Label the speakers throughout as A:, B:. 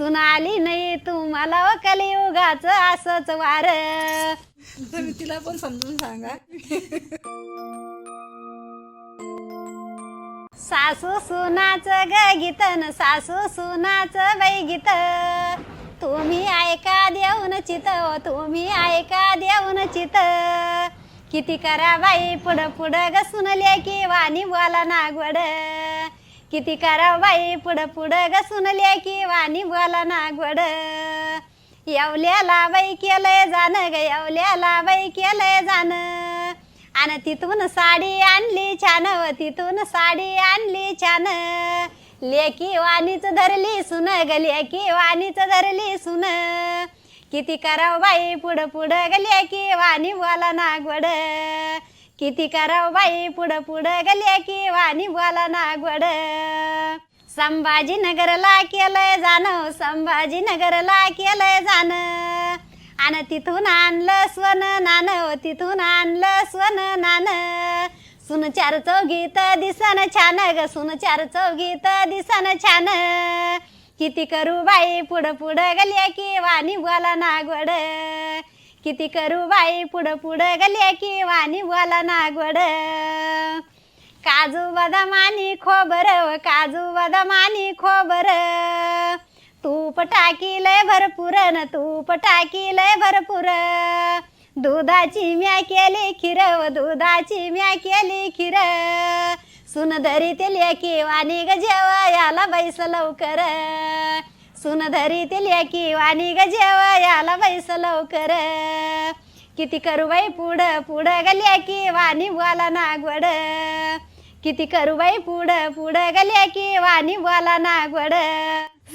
A: सुनाली नाही तुम्हाला व कलियुगाच असंच वार.
B: तुम्ही तिला पण समजून सांगा.
A: सासू सुनाच ग गीत न सासू सुनाच बाई गीत. तुम्ही ऐका देऊन चित तुम्ही ऐका देऊन चित. किती करा बाई पुढं पुढं ग सुनले की वाणी बोला नागवड किती करा बाई पुढं पुढं ग की वाणी बोला नागवड येवल्याला बाई केलंय जाण ग येवल्याला बाई केलंय जाण. आणि तिथून साडी आणली छान व तिथून साडी आणली छान. लेकी वाणीच धरली सुन ग लेकी वाणीच धरली सुन. किती कराव बाई? पुढं पुढं गल्या लेकी वाणी बोला नागवड किती कराव बाई? पुढं पुढं गल्या की वाणी बोला नागवड संभाजीनगरला केलंय जाणं संभाजीनगरला केलंय जाणं. आणि तिथून आणलं स्वन नान तिथून आणलं स्वन नान सुन चार चौगीत दिसन छान ग सुन चार चौगीत दिसन छान. किती करू बाई? पुढं पुढं गल्या की वाणी बोला नागवड किती करू बाई पुढं पुढं गल्या की वाणी बोला नागवड काजू बदाम आणि खोबर काजू बदाम आणि खोबर. तूप टाकीलंय भरपूर न तूप टाकीलंय भरपूर. दुधाची म्या केली खीर दुधाची म्या केली खीर. सुनदरी ते लेकी वाणी ग जेवा याला बैस लवकर. सुनधरी तेल्या की वाणी ग याला बैस लवकर. किती करू बाई पुढं पुढं गल्या की वाणी बोला नागवड. किती करू बाई पुढं पुढं गल्या की वाणी बोला नागवड.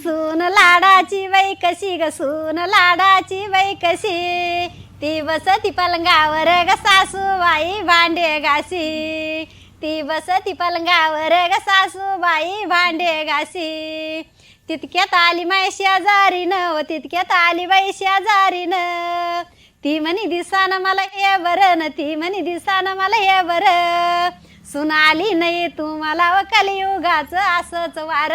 A: सून लाडाची बाई कशी ग सून लाडाची बाई कशी? ती बसती पलंगावर ग सासूबाई भांडे घासी ती बसती पलंगावर ग सासूबाई भांडे घासी तितक्यात आली माय न व तितक्यात आली बाई न. ती म्हणी दिसान मला हे बरं न ती म्हणी दिसान मला हे बरं. सुनाली नाही तुम्हाला व कलियुगाच असंच वार.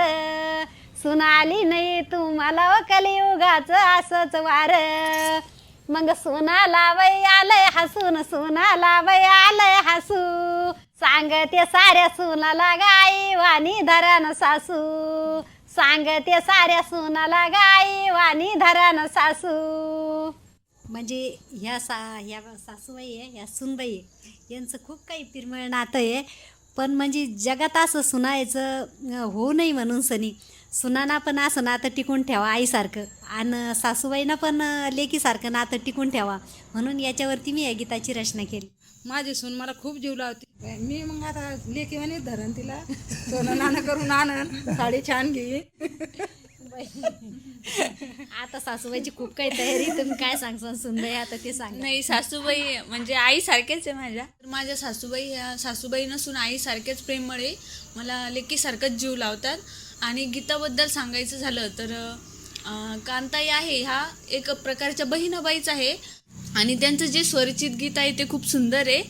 A: सुनाली नाही तुम्हाला व कलियुगाच असंच वार. मग सुनाला बाई आलंय हसून सुनाला बाई आलंय हसू. सांगते साऱ्या सुनाला गाई वाणी धरण सासू. सांगते साऱ्या सुनाला गाई वाणी धरान सासू. म्हणजे ह्या सा ह्या सासूबाई आहे ह्या सुनबाई आहे. यांचं खूप काही पिरमळ नातं आहे. पण म्हणजे जगात असं सुनायचं होऊ नये म्हणून सनी. सुनाना पण असं नातं टिकून ठेवा आईसारखं. आणि सासूबाईनं पण लेकीसारखं नातं टिकून ठेवा. म्हणून याच्यावरती मी या गीताची रचना केली.
B: माझी सून मला खूप जीव लावते. मी मग आता लेकीवानी धरण तिला. सोनं नाणं करून आणन साडी छान घे.
A: आता सासूबाईची खूप काही तयारी तुम्ही काय सांगसान सुनबाई आता ते सांग.
C: नाही सासूबाई म्हणजे आई सारखेच आहे माझ्या. तर माझ्या सासूबाई ह्या सासूबाई नसून आई सारखेच प्रेमळ मला लेकीसारखंच जीव लावतात. आणि गीताबद्दल सांगायचं झालं तर अं, कांताई आहे ह्या एक प्रकारच्या बहिणाबाईच आहे. आणि त्यांचं जे स्वरचित गीत आहे ते खूप सुंदर आहे.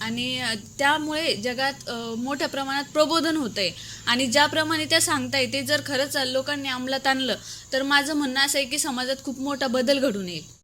C: आणि त्यामुळे जगात मोठ्या प्रमाणात प्रबोधन होतं आहे आणि ज्याप्रमाणे त्या सांगताय ते जर खरंच लोकांनी अंमलात आणलं तर माझं म्हणणं असं आहे की समाजात खूप मोठा बदल घडून येईल.